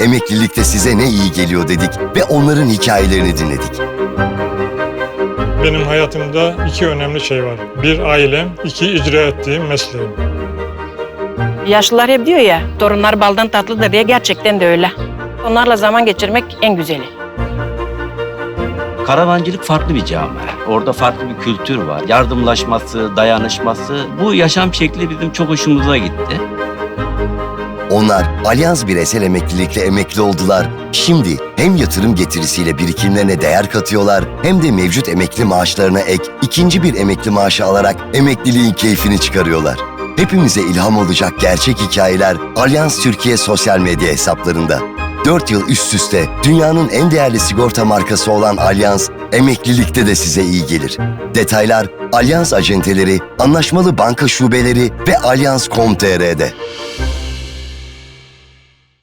Emeklilikte size ne iyi geliyor dedik ve onların hikayelerini dinledik. Benim hayatımda iki önemli şey var. Bir ailem, iki icra ettiğim mesleğim. Yaşlılar hep diyor ya, torunlar baldan tatlıdır diye gerçekten de öyle. Onlarla zaman geçirmek en güzeli. Karavancılık farklı bir camia. Orada farklı bir kültür var. Yardımlaşması, dayanışması. Bu yaşam şekli bizim çok hoşumuza gitti. Onlar Alyans bireysel emeklilikle emekli oldular. Şimdi hem yatırım getirisiyle birikimlerine değer katıyorlar hem de mevcut emekli maaşlarına ek ikinci bir emekli maaşı alarak emekliliğin keyfini çıkarıyorlar. Hepimize ilham olacak gerçek hikayeler Alyans Türkiye sosyal medya hesaplarında. 4 yıl üst üste dünyanın en değerli sigorta markası olan Alyans, emeklilikte de size iyi gelir. Detaylar Alyans acenteleri, anlaşmalı banka şubeleri ve alyans.com.tr'de.